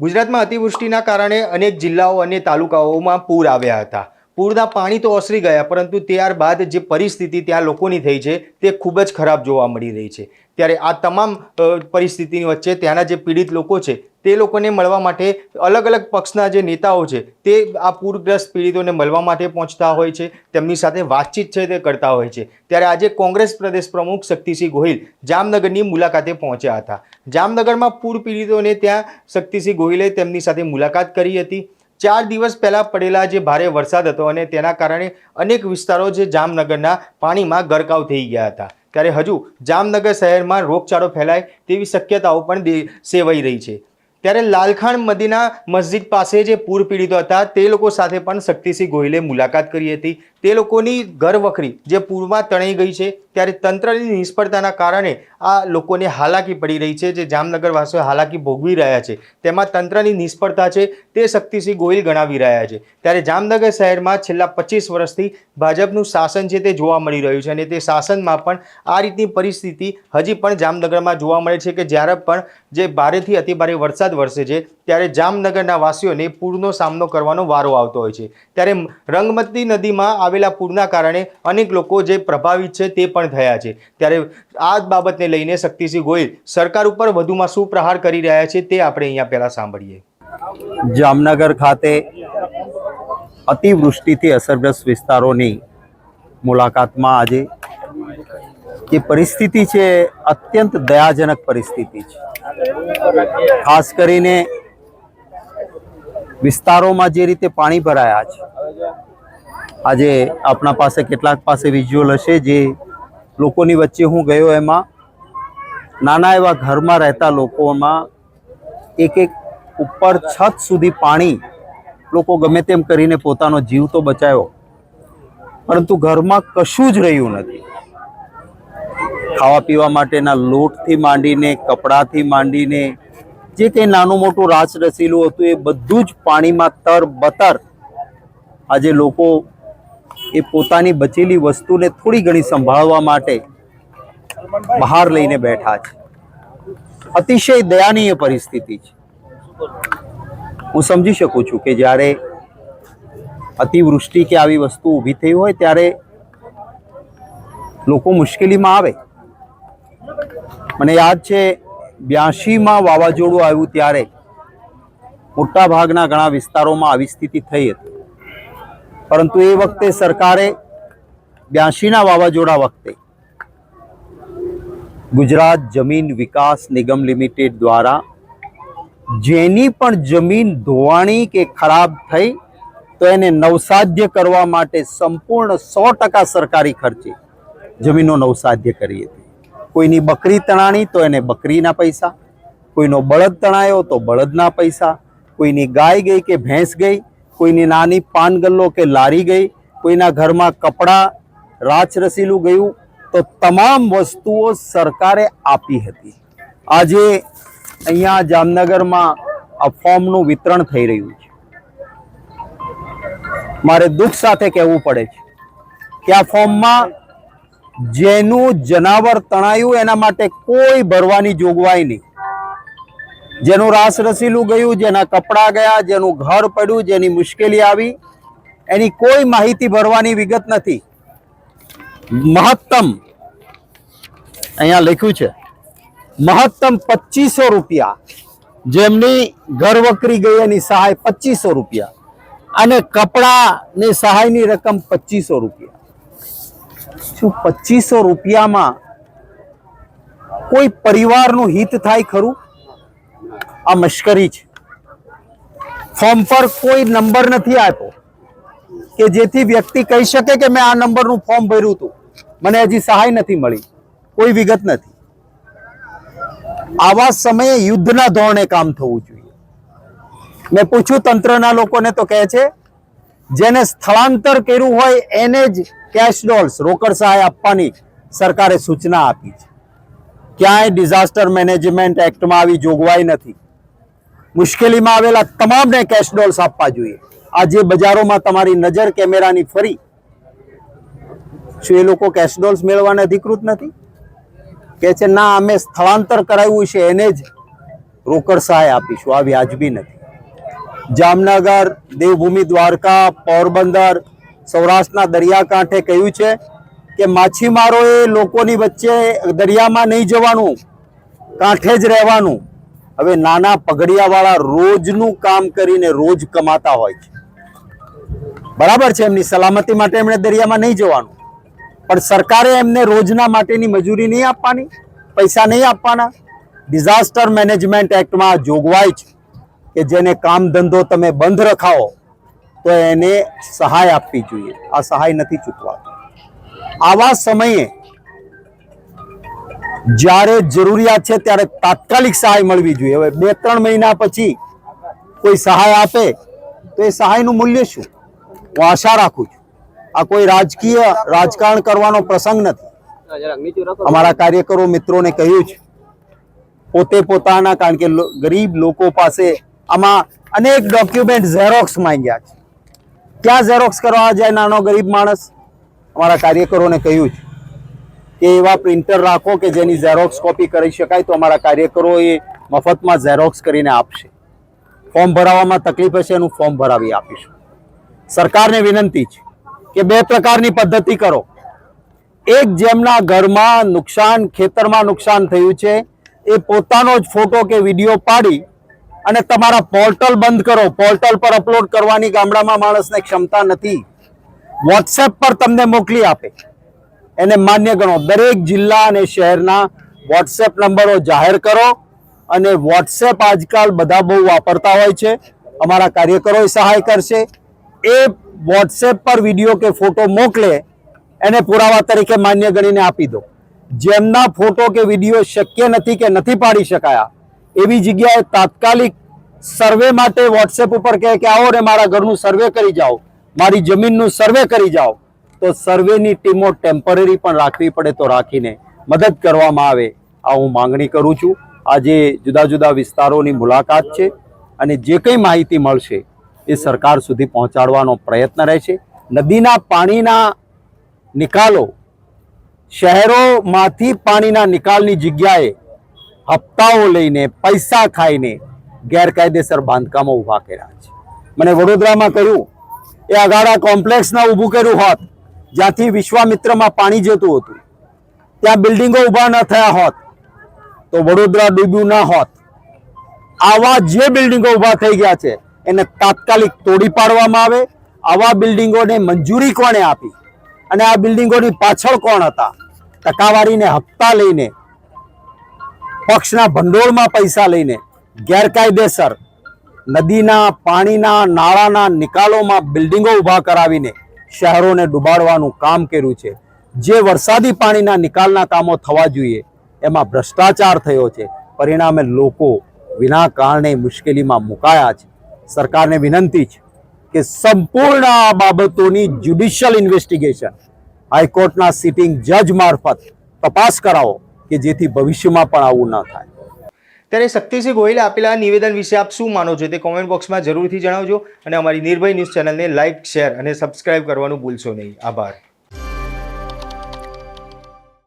ગુજરાતમાં અતિવૃષ્ટિના કારણે અનેક જિલ્લાઓ અને તાલુકાઓમાં પૂર આવ્યા હતા. પૂરના પાણી તો ઓસરી ગયા, પરંતુ ત્યારબાદ જે પરિસ્થિતિ ત્યાં લોકોની થઈ છે, તે ખૂબ જ ખરાબ જોવા મળી રહી છે. ત્યારે આ તમામ પરિસ્થિતિની વચ્ચે ત્યાંના જે પીડિત લોકો છે તે લોકોને મળવા માટે અલગ અલગ પક્ષના જે નેતાઓ છે, તે આ પૂરગ્રસ્ત પીડિતોને મળવા માટે પહોંચતા હોય છે, તેમની સાથે વાતચીત છે તે કરતા હોય છે. ત્યારે આજે કોંગ્રેસ પ્રદેશ પ્રમુખ શક્તિસિંહ ગોહિલ જામનગરની મુલાકાતે પહોંચ્યા હતા. જામનગરમાં પૂર પીડિતોને ત્યાં શક્તિસિંહ ગોહિલે તેમની સાથે મુલાકાત કરી હતી. ચાર દિવસ પહેલાં પડેલા જે ભારે વરસાદ હતો અને તેના કારણે અનેક વિસ્તારો જે જામનગરના પાણીમાં ગરકાવ થઈ ગયા હતા. ત્યારે હજુ જામનગર શહેરમાં રોગચાળો ફેલાય તેવી શક્યતાઓ પણ સેવાઈ રહી છે. ત્યારે લાલખાન મદીના મસ્જિદ પાસે જે પૂર પીડિતો હતા, તે લોકો સાથે પણ શક્તિસિંહ ગોહિલે મુલાકાત કરી હતી. તે લોકોની ઘરવખરી જે પૂરમાં તણાઈ ગઈ છે, ત્યારે તંત્રની નિષ્ફળતાના કારણે આ લોકોને હાલાકી પડી રહી છે, જે જામનગરવાસીઓ હાલાકી ભોગવી રહ્યા છે. તેમાં તંત્રની નિષ્ફળતા છે, તે શક્તિસિંહ ગોહિલ ગણાવી રહ્યા છે. ત્યારે જામનગર શહેરમાં છેલ્લા પચીસ વર્ષથી ભાજપનું શાસન છે તે જોવા મળી રહ્યું છે અને તે શાસનમાં પણ આ રીતની પરિસ્થિતિ હજી પણ જામનગરમાં જોવા મળે છે કે જ્યારે પણ જે ભારેથી અતિભારે વરસાદ વરસે છે, ત્યારે જામનગરના વાસીઓને પૂરનો સામનો કરવાનો વારો આવતો હોય છે. ત્યારે રંગમતી નદીમાં આવેલા પૂરના કારણે અનેક લોકો જે પ્રભાવિત છે તે પણ થયા છે. ત્યારે આ બાબતને લઈને શક્તિસિંહ ગોહિલ સરકાર ઉપર વધુમાં શું પ્રહાર કરી રહ્યા છે તે આપણે અહીંયા પહેલાં સાંભળીએ. જામનગર ખાતે અતિવૃષ્ટિથી અસરગ્રસ્ત વિસ્તારોની મુલાકાતમાં આજે જે પરિસ્થિતિ છે, અત્યંત દયાજનક પરિસ્થિતિ છે. ખાસ કરીને વિસ્તારોમાં જે રીતે પાણી ભરાયા છે. આજે આપણા પાસે કેટલાક પાસે વિઝ્યુઅલ હશે જે લોકોની વચ્ચે હું ગયો એમાં. નાના એવા ઘરમાં રહેતા લોકોમાં એક એક ઉપર છત સુધી પાણી લોકો ગમે તેમ કરીને પોતાનો જીવ તો બચાવ્યો પરંતુ ઘરમાં કશું જ રહ્યું નથી. ખાવા પીવા માટેના લોટથી માંડીને, કપડાથી માંડીને, જે કંઈ નાનું મોટું રાસ રસીલું હતું, એ બધું જ પાણીમાં તર બતર આજે લોકો એ પોતાની બચેલી વસ્તુને થોડી ઘણી સંભાળવા માટે બહાર લઈને બેઠા છે. અતિશય દયાનીય પરિસ્થિતિ છે. હું સમજી શકું છું કે જ્યારે અતિવૃષ્ટિ કે આવી વસ્તુ ઊભી થઈ હોય, ત્યારે લોકો મુશ્કેલીમાં આવે. મને યાદ છે બ્યાસીમાં વાવાઝોડું આવ્યું ત્યારે મોટાભાગના ઘણા વિસ્તારોમાં આવી સ્થિતિ થઈ હતી. પરંતુ એ વખતે સરકારે બ્યાસીના વાવાઝોડા વખતે ગુજરાત જમીન વિકાસ નિગમ લિમિટેડ દ્વારા જેની પણ જમીન ધોવાણી કે ખરાબ થઈ, તો એને નવસાધ્ય કરવા માટે સંપૂર્ણ સો ટકા સરકારી ખર્ચે જમીનો નવસાધ્ય કરી હતી. કોઈની બકરી તણાણી તો એને બકરીના પૈસા, કોઈનો બળદ તણાયો તો બળદના પૈસા, કોઈની ગાય ગઈ કે ભેંસ ગઈ, કોઈની નાની પાનગલ્લો કે લારી ગઈ, કોઈના ઘરમાં કપડાં રાચ રસીલું ગયું, તો તમામ વસ્તુઓ સરકારે આપી હતી. આજે અહીંયા જામનગરમાં આ ફોર્મનું વિતરણ થઈ રહ્યું છે. મારે દુઃખ સાથે કહેવું પડે છે કે આ ફોર્મમાં જેનું જનાવર તણાયું, એના માટે કોઈ ભરવાની જોગવાઈ નહીં. જેનું રાસ રસીલું ગયું, જેના કપડાં ગયા, જેનું ઘર પડ્યું, જેની મુશ્કેલી આવી, એની કોઈ માહિતી ભરવાની વિગત નથી. મહત્તમ, અહીંયા લખ્યું છે, મહત્તમ પચીસો રૂપિયા. જેમની ઘર વકરી ગઈ, એની સહાય પચીસો રૂપિયા. અને કપડાની સહાયની રકમ પચીસો રૂપિયા. શું પચીસો રૂપિયામાં કોઈ પરિવારનું હિત થાય ખરું? આ મશ્કરી છે. ફોર્મ પર કોઈ નંબર નથી આપ્યો કે જેથી વ્યક્તિ કહી શકે કે મેં આ નંબરનું ફોર્મ ભર્યું હતું. મને હજી સહાય નથી મળી. કોઈ વિગત નથી. આવા સમયે યુદ્ધના ધોરણે કામ થવું જોઈએ. મેં પૂછ્યું તંત્રના લોકોને તો કહે છે જેને સ્થળાંતર કર્યું હોય એને જ કેશ ડોલ્સ રોકડ સહાય આપવાની સરકારે સૂચના આપી છે. ક્યાંય ડિઝાસ્ટર મેનેજમેન્ટ એક્ટમાં આવી જોગવાઈ નથી. મુશ્કેલીમાં આવેલા તમામને કેશ ડોલ્સ આપવા જોઈએ. આજે બજારોમાં તમારી નજર કેમેરાની ફરી, શું એ લોકો કેશ ડોલ્સ મેળવવાને અધિકૃત નથી? કે છે, ના, અમે સ્થળાંતર કરાવ્યું છે, એને જ રોકડ સહાય આપીશું. આ વ્યાજબી નથી. જામનગર, દેવભૂમિ દ્વારકા, પોરબંદર, સૌરાષ્ટ્રના દરિયાકાંઠે કહ્યું છે કે માછીમારોએ લોકોની વચ્ચે દરિયામાં નહીં જવાનું, કાંઠે જ રહેવાનું. હવે નાના પગડિયાવાળા રોજનું કામ કરીને રોજ કમાતા હોય છે. બરાબર છે, એમની સલામતી માટે એમણે દરિયામાં નહીં જવાનું. પણ સરકારે એમને રોજના માટેની મજૂરી નહીં આપવાની, પૈસા નહીં આપવાના. ડિઝાસ્ટર મેનેજમેન્ટ એક્ટમાં જોગવાઈ છે. કે જેને કામ ધંધો તમે બંધ રખાવો, તો એને સહાય આપવી જોઈએ. આ સહાય નથી ચૂકવાતી. આવા સમયે જ્યારે જરૂરિયાત છે ત્યારે તાત્કાલિક સહાય મળવી જોઈએ. હવે બે, ત્રણ મહિના પછી કોઈ સહાય આપે, તો એ સહાયનું મૂલ્ય શું? હું આશા રાખું છું. આ કોઈ રાજકીય રાજકારણ કરવાનો પ્રસંગ નથી. અમારા કાર્યકરો મિત્રોને કહ્યું છે, પોતે પોતાના, કારણ કે ગરીબ લોકો પાસે આમાં અનેક ડોક્યુમેન્ટ ઝેરોક્સ માંગ્યા છે. ક્યાં ઝેરોક્સ કરવા જાય નાનો ગરીબ માણસ? અમારા કાર્યકરોને કહ્યું છે કે એવા પ્રિન્ટર રાખો કે જેની ઝેરોક્સ કોપી કરી શકાય તો અમારા કાર્યકરો એ મફતમાં ઝેરોક્સ કરીને આપશે. ફોર્મ ભરાવવામાં તકલીફ હશે એનું ફોર્મ ભરાવી આપીશું. સરકારને વિનંતી છે કે બે પ્રકારની પદ્ધતિ કરો. એક જેમના ઘરમાં નુકસાન, ખેતરમાં નુકસાન થયું છે, એ પોતાનો જ ફોટો કે વીડિયો પાડી અને તમારા પોર્ટલ બંધ કરો. પોર્ટલ પર અપલોડ કરવાની ગામડામાં માણસને ક્ષમતા નથી. વોટ્સએપ પર તમને મોકલી આપે. એને માન્ય ગણો. દરેક જિલ્લા અને શહેરના વોટ્સએપ નંબરો જાહેર કરો અને વોટ્સએપ આજકાલ બધા બહુ વાપરતા હોય છે. અમારા કાર્યકરોએ સહાય કરશે. એ વોટ્સએપ પર વીડિયો કે ફોટો મોકલે, એને પુરાવા તરીકે માન્ય ગણીને આપી દો. જેમના ફોટો કે વીડિયો શક્ય નથી કે નથી પાડી શકાયા એવી જગ્યાએ તાત્કાલિક સર્વે માટે વોટ્સએપ ઉપર કહે કે આવો ને મારા ઘરનું સર્વે કરી જાઓ, મારી જમીનનું સર્વે કરી જાઓ, તો સર્વેની ટીમો ટેમ્પરરી પણ રાખવી પડે તો રાખીને મદદ કરવામાં આવે, આ હું માંગણી કરું છું. આજે જુદા જુદા વિસ્તારોની મુલાકાત છે અને જે કંઈ માહિતી મળશે એ સરકાર સુધી પહોંચાડવાનો પ્રયત્ન રહેશે. નદીના પાણીના નિકાલો, શહેરોમાંથી પાણીના નિકાલની જગ્યાએ હપ્તાઓ લઈને, પૈસા ખાઈને ગેરકાયદેસર બાંધકામો ઊભા કર્યા છે. મને વડોદરામાં કહ્યું, એ અગાડા કોમ્પ્લેક્સના ઊભું કર્યું હોત, જ્યાંથી વિશ્વામિત્રમાં પાણી જતું હતું, ત્યાં બિલ્ડિંગો ઊભા ન થયા હોત, તો વડોદરા ડૂબ્યું ના હોત. આવા જે બિલ્ડિંગો ઊભા થઈ ગયા છે, એને તાત્કાલિક તોડી પાડવામાં આવે, આવા બિલ્ડિંગોને મંજૂરી કોણે આપી? અને આ બિલ્ડિંગોની પાછળ કોણ હતા? ટકાવારીને હપ્તા લઈને પક્ષના ભંડોળમાં પૈસા લઈને ગેરકાયદેસર નદીના, પાણીના, નાળાના નિકાલોમાં બિલ્ડિંગો ઊભા કરાવીને શહેરોને ડૂબાડવાનું કામ કર્યું છે. જે વરસાદી પાણીના નિકાલના કામો થવા જોઈએ, એમાં ભ્રષ્ટાચાર થયો છે. પરિણામે લોકો વિના કારણે મુશ્કેલીમાં મુકાયા છે. સરકારને વિનંતી છે કે સંપૂર્ણ આ બાબતોની જ્યુડિશિયલ ઇન્વેસ્ટિગેશન હાઈકોર્ટના સિટિંગ જજ મારફત તપાસ કરાવો. કે જેથી ભવિષ્યમાં પણ આવું ન થાય. ત્યારે શક્તિસિંહ ગોહિલે આપેલા નિવેદન વિશે આપ શું માનો છો તે કોમેન્ટ બોક્સમાં જરૂરથી જણાવજો અને અમારી નિર્ભય ન્યૂઝ ચેનલને લાઇક શેર અને સબસ્ક્રાઇબ કરવાનું ભૂલશો નહીં. આભાર.